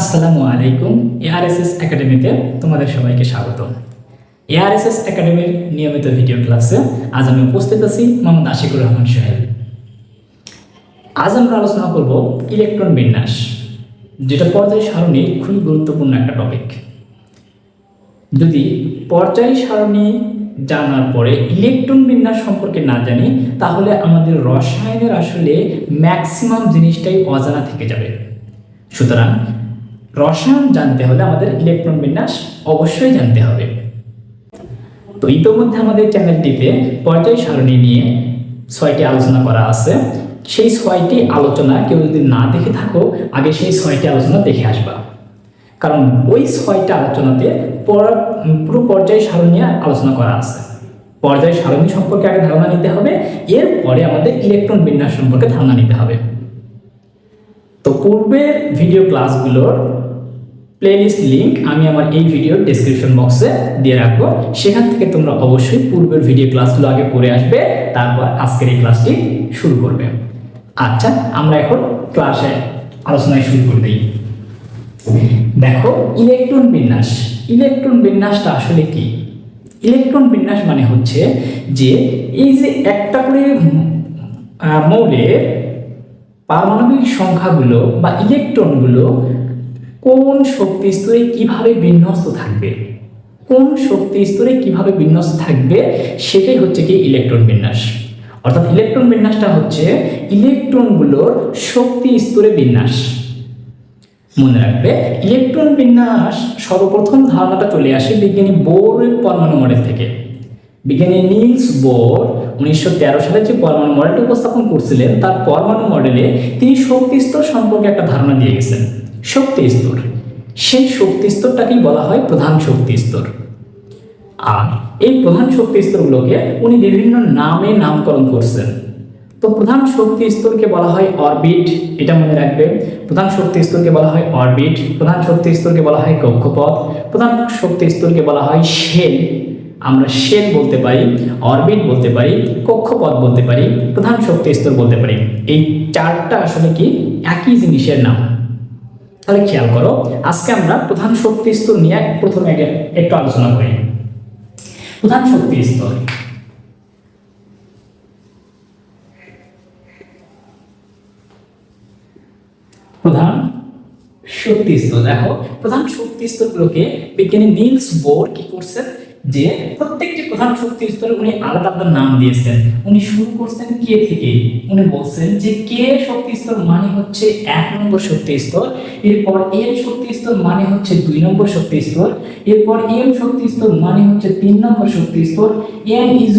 আসসালামু আলাইকুম এআরএসএস একাডেমিতে তোমাদের সবাইকে স্বাগত এআরএসএস একাডেমির নিয়মিত ভিডিও ক্লাসে আজ আমি উপস্থিত আছি মোহাম্মদ আশিকুর রহমান সোহেল। আজ আমরা আলোচনা করব ইলেকট্রন বিন্যাস, যেটা পর্যায় সারণী খুবই গুরুত্বপূর্ণ একটা টপিক যদি পর্যায় সারণী জানার পরে ইলেকট্রন বিন্যাস সম্পর্কে না জানি, তাহলে আমাদের রসায়নের আসলে ম্যাক্সিমাম জিনিসটাই অজানা থেকে যাবে। সুতরাং রসায়ন জানতে হলে আমাদের ইলেকট্রন বিন্যাস অবশ্যই জানতে হবে। তো ইতোমধ্যে আমাদের চ্যানেলটিতে পর্যায় সারণী নিয়ে ছয়টি আলোচনা করা আছে। সেই ছয়টি আলোচনা কেউ যদি না দেখে থাকো, আগে সেই ছয়টি আলোচনা দেখে আসবা। কারণ ওই ছয়টা আলোচনাতে পর- পুরো পর্যায় সারণী আলোচনা করা আছে। পর্যায় সারণী সম্পর্কে আগে ধারণা নিতে হবে, এরপরে আমাদের ইলেকট্রন বিন্যাস সম্পর্কে ধারণা নিতে হবে। তো পূর্বের ভিডিও ক্লাসগুলোর প্লেলিস্ট লিংক আমি আমার এই ভিডিওর ডেসক্রিপশন বক্সে দিয়ে রাখব। সেখান থেকে তোমরা অবশ্যই পূর্বের ভিডিও ক্লাসগুলো আগে করে আসবে, তারপর আজকের এই ক্লাসটি শুরু করবে। আচ্ছা আমরা এখন ক্লাসে আলোচনায় শুরু করে দিই। দেখো ইলেকট্রন বিন্যাস। ইলেকট্রন বিন্যাসটা আসলে কি? ইলেকট্রন বিন্যাস মানে হচ্ছে যে, এই যে একটা করে মৌলের পারমাণবিক সংখ্যাগুলো বা ইলেকট্রনগুলো কোন শক্তি স্তরে কীভাবে বিন্যস্ত থাকবে? কোন শক্তি স্তরে কীভাবে বিন্যস্ত থাকবে? সেটাই হচ্ছে কি ইলেকট্রন বিন্যাস। অর্থাৎ ইলেকট্রন বিন্যাসটা হচ্ছে ইলেকট্রনগুলোর শক্তি স্তরে বিন্যাস। মনে রাখবে, ইলেকট্রন বিন্যাস সর্বপ্রথম ধারণাটা চলে আসে বিজ্ঞানী বোরের পরমাণু মডেল থেকে। বিজ্ঞানী নিলস বোর উনিশশো তেরো সালে যে পরমাণু মডেলটি উপস্থাপন করছিলেন, তার পরমাণু মডেলে তিনি শক্তি স্তর সম্পর্কে একটা ধারণা দিয়ে গেছেন। শক্তি স্তর। সেই শক্তি স্তরটাকেই বলা হয় প্রধান শক্তি স্তর। আর এই প্রধান শক্তি স্তরগুলোকে উনি বিভিন্ন নামে নামকরণ করছেন। তো প্রধান শক্তি স্তরকে বলা হয় অরবিট, এটা মনে রাখবে। প্রধান শক্তি স্তরকে বলা হয় অরবিট, প্রধান শক্তি স্তরকে বলা হয় কক্ষপথ, প্রধান শক্তি স্তরকে বলা হয় শেল। আমরা শেল বলতে পারি, অরবিট বলতে পারি, কক্ষপথ বলতে পারি, প্রধান শক্তি স্তর বলতে পারি। এই চারটা আসলে কি? একই জিনিসের নাম। তাহলে খেয়াল করো, আজকে আমরা প্রধান শক্তি স্তর নিয়ে প্রথমে একটু আলোচনা করি। প্রধান শক্তি স্তর। প্রধান শক্তি স্তর, দেখো, প্রধান শক্তি স্তরগুলোকে বিজ্ঞানী নীলস বোর কি করছেন? যে প্রত্যেকটি প্রধান শক্তি স্তরে উনি আলাদা আলাদা নাম দিয়েছেন। উনি শুরু করছেন কে থেকে? উনি বলছেন যে কে শক্তি স্তর মানে হচ্ছে এক নম্বর শক্তি স্তর, এরপর এল শক্তি স্তর মানে হচ্ছে দুই নম্বর শক্তি স্তর, এরপর এম শক্তি স্তর মানে হচ্ছে তিন নম্বর শক্তি স্তর, এন ইজ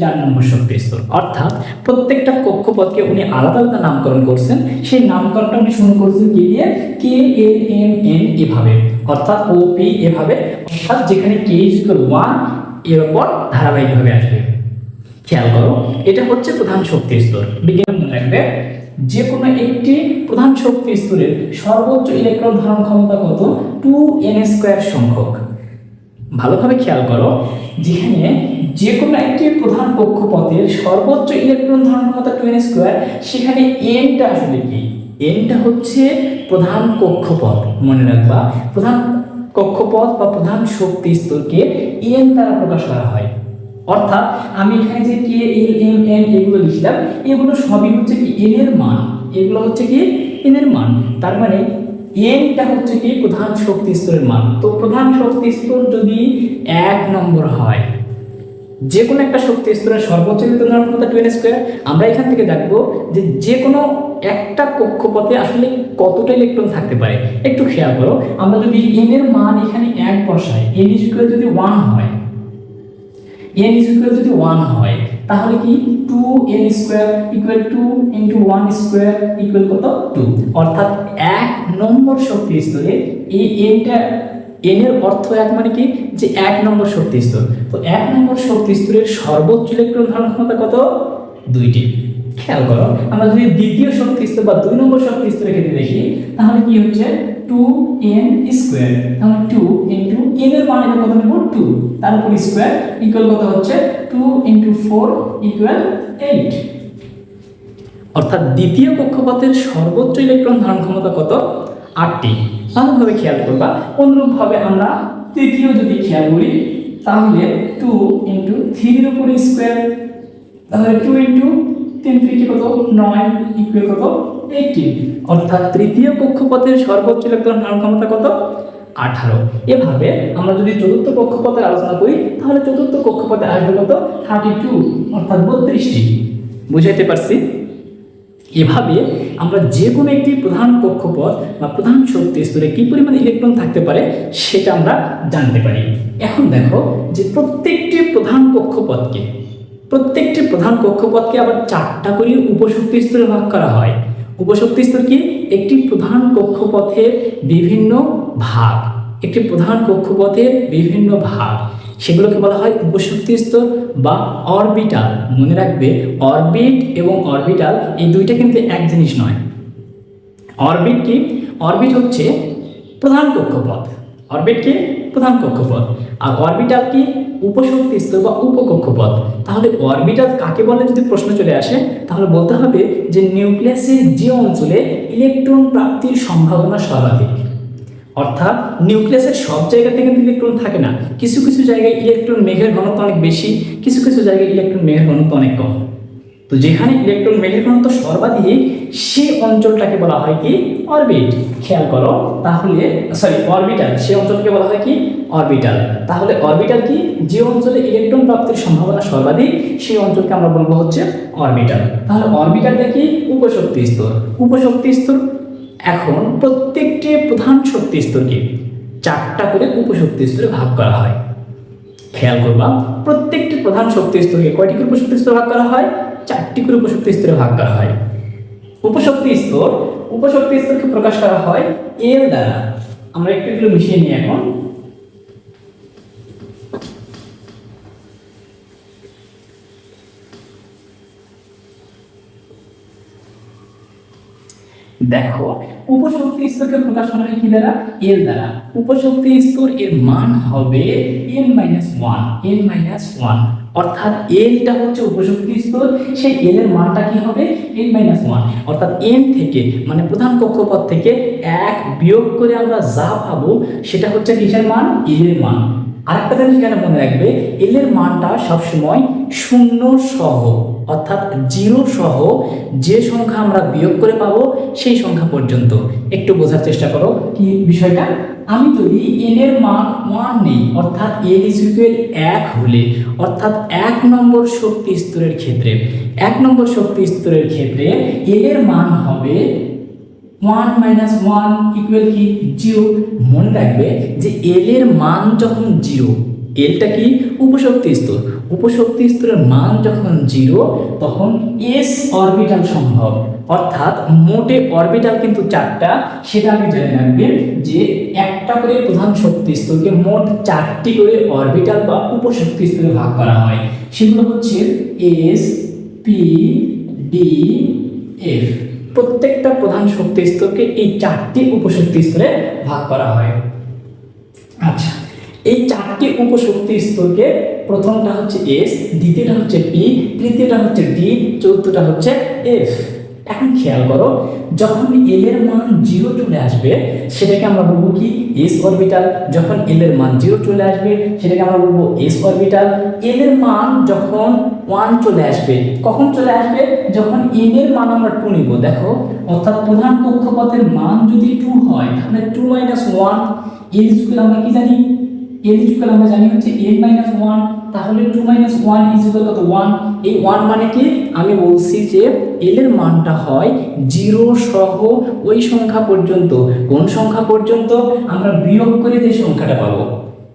চার নম্বর শক্তি স্তর। অর্থাৎ প্রত্যেকটা কক্ষপথকে উনি আলাদা আলাদা নামকরণ করছেন। সেই নামকরণটা উনি শুরু করছেন কি দিয়ে? কে এল এম এন এভাবে। অর্থাৎ ও পি এভাবে। অর্থাৎ যেখানে কে ইজ ইকুয়াল ওয়ানের উপর ধারাবাহিকভাবে আসবে। খেয়াল করো, এটা হচ্ছে প্রধান শক্তি স্তর। বিজ্ঞান মনে রাখবে যে কোনো একটি প্রধান শক্তি স্তরের সর্বোচ্চ ইলেকট্রন ধারণ ক্ষমতা কত? টু এন স্কোয়ার সংখ্যক। ভালোভাবে খেয়াল করো, যেখানে যে কোনো একটি প্রধান কক্ষপথের সর্বোচ্চ ইলেকট্রন ধারণ ক্ষমতা টু এন স্কোয়ার সেখানে এনটা আসলে কি? এনটা হচ্ছে প্রধান কক্ষপথ। মনে রাখবা, প্রধান কক্ষপথ বা প্রধান শক্তি স্তরকে এন দ্বারা প্রকাশ করা হয়। অর্থাৎ আমি এখানে যে কে এল এম এন এগুলো লিখলাম, এগুলো সবই হচ্ছে কি এন এর মান। এগুলো হচ্ছে কি এন এর মান। তার মানে এনটা হচ্ছে কি প্রধান শক্তি স্তরের মান। তো প্রধান শক্তি স্তর যদি এক নম্বর হয় যে কোনো একটা শক্তি স্তরের সর্বোচ্চ ইলেকট্রন ক্ষমতা টু এন স্কোয়ার আমরা এখান থেকে দেখব যে যে কোনো একটা কক্ষপথে আসলে কতটা ইলেকট্রন থাকতে পারে। একটু খেয়াল করো, আমরা যদি এন এর মান এখানে এক বসাই এন ইজ যদি ওয়ান হয় এন ইজ ইকুয়াল যদি ওয়ান হয়, তাহলে কি two N square equal two into one square equal কত টু অর্থাৎ এক নম্বর শক্তি স্তরে এই এনটা এন এর অর্থ এক মানে কি? যে এক নম্বর শক্তি স্তর। তো এক নম্বর শক্তি স্তরের সর্বোচ্চ ইলেকট্রন ধারণ ক্ষমতা কত? দুইটি। খেয়াল করো, আমরা যদি দ্বিতীয় শক্তি স্তর বা দুই নম্বর শক্তি স্তরের ক্ষেত্রে দেখি, তাহলে কি হচ্ছে? টু এন স্কোয়ার তাহলে টু ইন্টু এন এর মান কত নেব? টু তার উপর স্কোয়ার ইকুয়াল কত হচ্ছে? Two into four equal eight অর্থাৎ দ্বিতীয় কক্ষপথের সর্বোচ্চ ইলেকট্রন ধারণ ক্ষমতা কত? আটটি। ভালোভাবে খেয়াল করবা। অনুরূপভাবে আমরা তৃতীয় যদি খেয়াল করি, তাহলে টু ইন্টু থ্রির উপরে স্কোয়ার তাহলে টু ইন্টু তিন তিনটি কত? নয় ইকুয়াল কত? এইটিন অর্থাৎ তৃতীয় কক্ষপথের সর্বোচ্চ ইলেকট্রন ধারণ ক্ষমতা কত? আঠারো। এভাবে আমরা যদি চতুর্থ কক্ষপথের আলোচনা করি, তাহলে চতুর্থ কক্ষপথে আসবে কত? থার্টি টু অর্থাৎ বত্রিশটি। বুঝাইতে পারছি? এভাবে আমরা যে কোনো একটি প্রধান কক্ষপথ বা প্রধান শক্তি স্তরে কি পরিমাণ ইলেকট্রন থাকতে পারে সেটা আমরা জানতে পারি। এখন দেখো যে প্রত্যেকটি প্রধান কক্ষপথকে, প্রত্যেকটি প্রধান কক্ষপথকে আবার চারটা করে উপশক্তি স্তরে ভাগ করা হয়। উপশক্তি স্তর কি একটি প্রধান কক্ষপথের বিভিন্ন ভাগ। একটি প্রধান কক্ষপথের বিভিন্ন ভাগ। সেগুলোকে বলা হয় উপশক্তি স্তর বা অরবিটাল। মনে রাখবে, অরবিট এবং অরবিটাল এই দুইটা কিন্তু এক জিনিস নয়। অরবিট কি? অরবিট হচ্ছে প্রধান কক্ষপথ। অরবিট কি? প্রধান কক্ষপথ। আর অরবিটাল কি? উপশক্তি স্তর বা উপকক্ষপথ। তাহলে অরবিটাল কাকে বলে যদি প্রশ্ন চলে আসে, তাহলে বলতে হবে যে নিউক্লিয়াসের যে অঞ্চলে ইলেকট্রন প্রাপ্তির সম্ভাবনা সর্বাধিক। অর্থাৎ নিউক্লিয়াসের সব জায়গাতে কিন্তু ইলেকট্রন থাকে না। কিছু কিছু জায়গায় ইলেকট্রন মেঘের ঘনত্ব অনেক বেশি, কিছু কিছু জায়গায় ইলেকট্রন মেঘের ঘনত্ব অনেক কম। তো যেখানে ইলেকট্রন মেঘের ঘনত্ব সর্বাধিক, সে অঞ্চলটাকে বলা হয় কি? অরবিট। খেয়াল করো, তাহলে সরি অরবিটাল সে অঞ্চলকে বলা হয় কি? অরবিটাল তাহলে অরবিটাল কি? যে অঞ্চলে ইলেকট্রন প্রাপ্তির সম্ভাবনা সর্বাধিক, সেই অঞ্চলকে আমরা বলব হচ্ছে অরবিটাল তাহলে অরবিটালটা কি? উপশক্তি স্তর। উপশক্তি স্তর এখন প্রত্যেকটি প্রধান শক্তি স্তরকে চারটা করে উপশক্তি স্তরে ভাগ করা হয়। খেয়াল করবা, প্রত্যেকটি প্রধান শক্তি স্তরকে কয়টি করে উপশক্তি স্তরে ভাগ করা হয়? চারটি করে উপশক্তি স্তরে ভাগ করা হয়। উপশক্তি স্তর, উপশক্তি স্তরকে প্রকাশ করা হয় এল দ্বারা। আমরা একটু একটু মিশিয়ে নিই এখন। দেখো, উপশক্তি স্তরকে প্রকাশ করা হয় কি দ্বারা? এল দ্বারা। উপশক্তি স্তর এর মান হবে N minus one N minus one অর্থাৎ এলটা হচ্ছে উপশক্তি স্তর, সেই এল এর মানটা কি হবে? এন মাইনাস ওয়ান অর্থাৎ এন থেকে মানে প্রধান কক্ষপথ থেকে এক বিয়োগ করে আমরা যা পাবো, সেটা হচ্ছে কিসের মান? এর মান। আরেকটা জিনিস এখানে মনে রাখবে এল এর মানটা সবসময় শূন্য সহ, অর্থাৎ জিরো সহ যে সংখ্যা আমরা বিয়োগ করে পাবো সেই সংখ্যা পর্যন্ত। একটু বোঝার চেষ্টা করো কি বিষয়টা? আমি যদি এন এর মান ওয়ান নেই, অর্থাৎ এল ইকুয়াল এক হলে, অর্থাৎ এক নম্বর শক্তি স্তরের ক্ষেত্রে, এক নম্বর শক্তি স্তরের ক্ষেত্রে এল এর মান হবে ওয়ান মাইনাস ওয়ান ইকুয়াল কি? জিরো মনে রাখবে যে এল এর মান যখন জিরো এলটা কি? উপশক্তি স্তর। উপশক্তি স্তরের মান যখন জিরো তখন এস অরবিটাল সম্ভব। অর্থাৎ মোটে অরবিটাল কিন্তু চারটা, সেটা আমি জেনে রাখবেন যে একটা করে প্রধান শক্তি স্তরকে মোট চারটি করে অরবিটাল বা উপশক্তি স্তরে ভাগ করা হয়। সেগুলো হচ্ছে এস পি ডি এফ প্রত্যেকটা প্রধান শক্তি স্তরকে এই চারটি উপশক্তি স্তরে ভাগ করা হয়। আচ্ছা এই চারটি উপশক্তি স্তরকে প্রথমটা হচ্ছে এস দ্বিতীয়টা হচ্ছে পি তৃতীয়টা হচ্ছে ডি চতুর্থটা হচ্ছে এফ এখন খেয়াল করো, যখন এল এর মান জিরো চলে আসবে, সেটাকে আমরা বলব কি? এস অরবিটাল যখন এল এর মান জিরো চলে আসবে, সেটাকে আমরা বলব এস অরবিটাল এল এর মান যখন ওয়ান চলে আসবে, কখন চলে আসবে? যখন এন এর মান আমরা টু নিব। দেখো, অর্থাৎ প্রধান কক্ষপথের মান যদি টু হয়, তাহলে two minus one L equal আমরা কি জানি? এল ইকুয়াল আমরা জানি হচ্ছে এন মাইনাস ওয়ান তাহলে two minus one is equal কত ওয়ান এই ওয়ান মানে কি? আমি বলছি যে এল এর মানটা হয় জিরো সহ ওই সংখ্যা পর্যন্ত। কোন সংখ্যা পর্যন্ত? আমরা বিয়োগ করে যে সংখ্যাটা পাবো।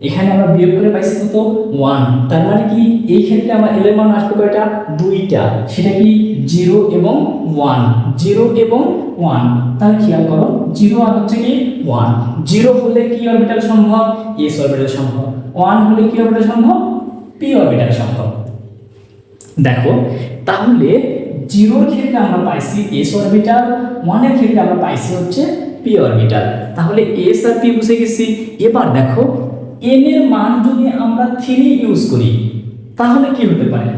এখানে আমরা বিয়োগ করে পাইছি কত? ওয়ান তার মানে কি? এই ক্ষেত্রে আমার এল এর মান আসবে কয়টা? দুইটা। সেটা কি? জিরো এবং ওয়ান জিরো এবং ওয়ান তাহলে খেয়াল করো জিরো আর হচ্ছে কি ওয়ান জিরো হলে কি অরবিটাল সম্ভব? এস অরবিটাল সম্ভব। ওয়ান হলে কি অরবিটাল সম্ভব? পি অরবিটাল সম্ভব দেখো, তাহলে জিরোর ক্ষেত্রে আমরা পাইছি এস অরবিটাল ওয়ানের ক্ষেত্রে আমরা পাইছি হচ্ছে পি অরবিটাল তাহলে এস আর পি বুঝে গেছি। এবার দেখো এন এর মান যদি আমরা থ্রি ইউজ করি, তাহলে কি হতে পারে?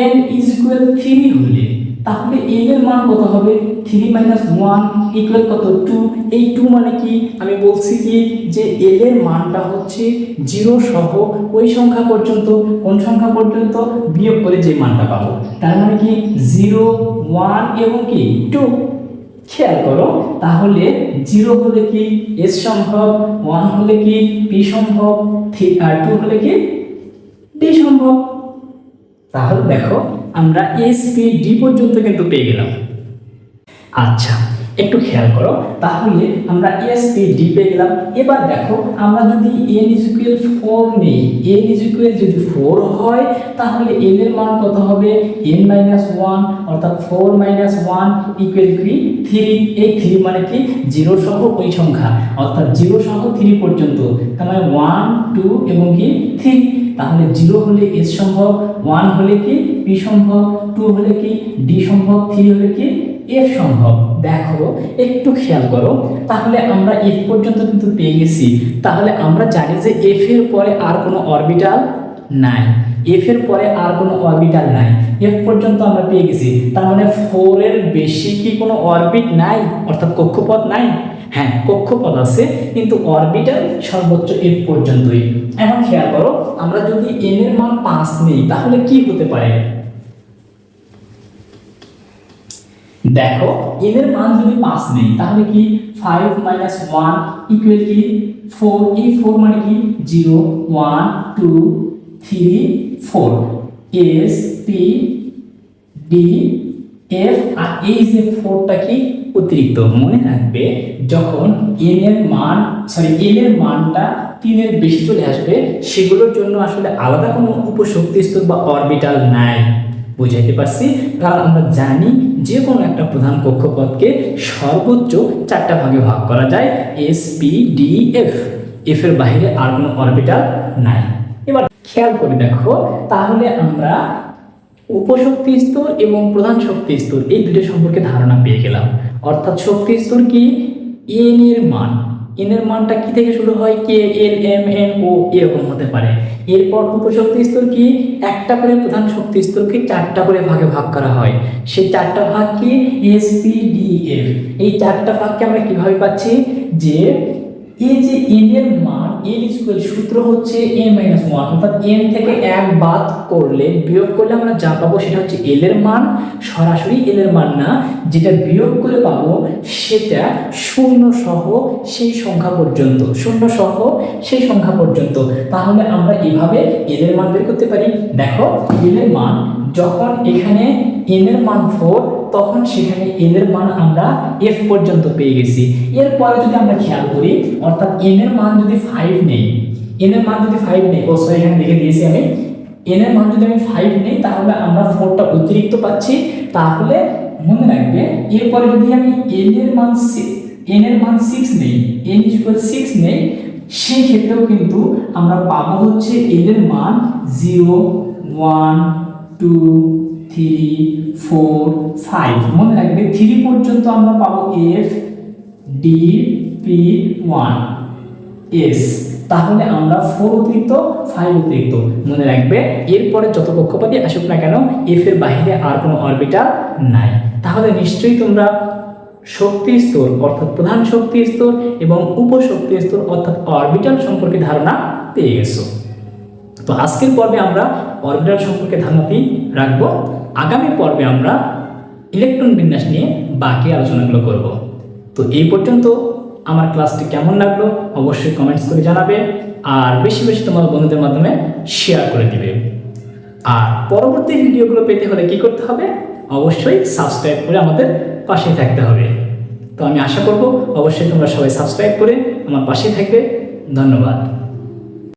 এন ইজ ইকুয়াল থ্রি হলে তাহলে এন এর মান কত হবে? থ্রি মাইনাস ওয়ান ইকুয়াল কত টু এই টু মানে কি? আমি বলছি কি যে এল এর মানটা হচ্ছে জিরো সহ ওই সংখ্যা পর্যন্ত, কোন সংখ্যা পর্যন্ত? বিয়োগ করে যে মানটা পাবো। তার মানে কি? জিরো ওয়ান এবং কি? টু খেয়াল করো, তাহলে জিরো হলে কি এস সম্ভব? ওয়ান হলে কি পি সম্ভব? থ্রি আর টু হলে কি ডি সম্ভব? তাহলে দেখো আমরা এস পি ডি পর্যন্ত কিন্তু পেয়ে গেলাম। আচ্ছা একটু খেয়াল করো, তাহলে আমরা এস পি ডি পেয়ে গেলাম। এবার দেখো, আমরা যদি এন ইজ ইকুয়াল ফোর নেই এন ইজ ইকুয়াল যদি ফোর হয়, তাহলে এন এর মান কত হবে? এন মাইনাস ওয়ান অর্থাৎ ফোর মাইনাস ওয়ান ইকুয়াল কি থ্রি এই থ্রি মানে কি? জিরো সহ ওই সংখ্যা, অর্থাৎ জিরো সহ থ্রি পর্যন্ত। তার মানে ওয়ান টু এবং কি? থ্রি তাহলে জিরো হলে এস সম্ভব ওয়ান হলে কি পি সম্ভব টু হলে কি ডি সম্ভব থ্রি হলে কি এফ সম্ভব। দেখো, একটু খেয়াল করো, তাহলে আমরা এফ পর্যন্ত কিন্তু পেয়ে গেছি। তাহলে আমরা জানি যে এফ এর পরে আর কোনো অরবিটাল নাই। এফ এর পরে আর কোনো অরবিটাল নাই। এফ পর্যন্ত আমরা পেয়ে গেছি। তার মানে ফোর এর বেশি কি কোনো অরবিট নাই? অর্থাৎ কক্ষপথ নাই? হ্যাঁ কক্ষপথ আছে, কিন্তু অরবিটাল সর্বোচ্চ এফ পর্যন্তই। এখন খেয়াল করো, আমরা যদি এন এর মান পাঁচ নিই, তাহলে কি হতে পারে? দেখো এন এর মান যদি পাঁচ নেই, তাহলে কি ফাইভ মাইনাস ওয়ান ইকুয়াল কি? ফোর এই ফোর মানে কি? Zero one two three four S P D F আর এই যে ফোরটা কি অতিরিক্ত? মনে রাখবে, যখন এন এর মান সরি এন এর মানটা তিনের বেশি চলে আসবে, সেগুলোর জন্য আসলে আলাদা কোনো উপশক্তি স্তর বা অরবিটাল নাই। বুঝাইতে পারছি? কারণ আমরা জানি যে কোনো একটা প্রধান কক্ষপথকে সর্বোচ্চ চারটা ভাগে ভাগ করা যায় S P D F F এর বাইরে আর কোনো অরবিটাল নাই। খেয়াল করে দেখো, তাহলে আমরা উপশক্তি স্তর এবং প্রধান শক্তি স্তর এই দুটো সম্পর্কে ধারণা পেয়ে গেলাম। অর্থাৎ শক্তি স্তর কি? এন এর মান। এন এর মানটা কি থেকে শুরু হয়? কে এল এম এন ও এরকম হতে পারে। এরপর উপশক্তি স্তর কি? একটা করে প্রধান শক্তি স্তরকে চারটা করে ভাগে ভাগ করা হয়। সেই চারটা ভাগ কি? এস পি ডি এফ এই চারটা ভাগকে আমরা কীভাবে পাচ্ছি? যে যে এন এর মান এন ইকুয়াল সূত্র হচ্ছে এন মাইনাস ওয়ান অর্থাৎ এন থেকে এক বাদ করলে বিয়োগ করলে আমরা যা পাবো সেটা হচ্ছে এল এর মান, সরাসরি এল এর মান না, যেটা বিয়োগ করে পাবো সেটা শূন্য সহ সেই সংখ্যা পর্যন্ত, শূন্য সহ সেই সংখ্যা পর্যন্ত। তাহলে আমরা এভাবে এল এর মান বের করতে পারি। দেখো এল এর মান, যখন এখানে এন এর মান ফোর তখন সেখানে এন এর মান আমরা এফ পর্যন্ত পেয়ে গেছি। এরপরে যদি আমরা খেয়াল করি, অর্থাৎ এন এর মান যদি ফাইভ নেই এন এর মান যদি ফাইভ নেই, ও সরি এখানে লিখে দিয়েছি আমি এন এর মান যদি আমি ফাইভ নেই, তাহলে আমরা ফোরটা অতিরিক্ত পাচ্ছি। তাহলে মনে রাখবে, এরপরে যদি আমি এন এর মান এন এর মান সিক্স নেই এন ইকুয়াল সিক্স নেই, সেই ক্ষেত্রেও কিন্তু আমরা পাবো হচ্ছে এন এর মান zero one two three four five মনে রাখবে থ্রি পর্যন্ত আমরা পাবো F D P one S তাহলে আমরা ফোর অতিরিক্ত ফাইভ অতিরিক্ত। মনে রাখবে, এরপরে যত কক্ষপথই আসুক না কেন এফ এর বাইরে আর কোনো অরবিটাল নাই। তাহলে নিশ্চয়ই তোমরা শক্তি স্তর, অর্থাৎ প্রধান শক্তি স্তর এবং উপশক্তি স্তর, অর্থাৎ অরবিটাল সম্পর্কে ধারণা পেয়ে গেছো। তো আজকের পর্বে আমরা অরবিটাল সম্পর্কে ধারণাটি রাখব। আগামী পর্বে আমরা ইলেকট্রন বিন্যাস নিয়ে বাকি আলোচনাগুলো করব। তো এই পর্যন্ত আমার ক্লাসটি কেমন লাগল অবশ্যই কমেন্টস করে জানাবে আর বেশি বেশি তোমার বন্ধুদের মাধ্যমে শেয়ার করে দিবে। আর পরবর্তী ভিডিওগুলো পেতে হলে কি করতে হবে? অবশ্যই সাবস্ক্রাইব করে আমাদের পাশে থাকতে হবে। তো আমি আশা করব অবশ্যই তোমরা সবাই সাবস্ক্রাইব করে আমার পাশে থাকবে। ধন্যবাদ।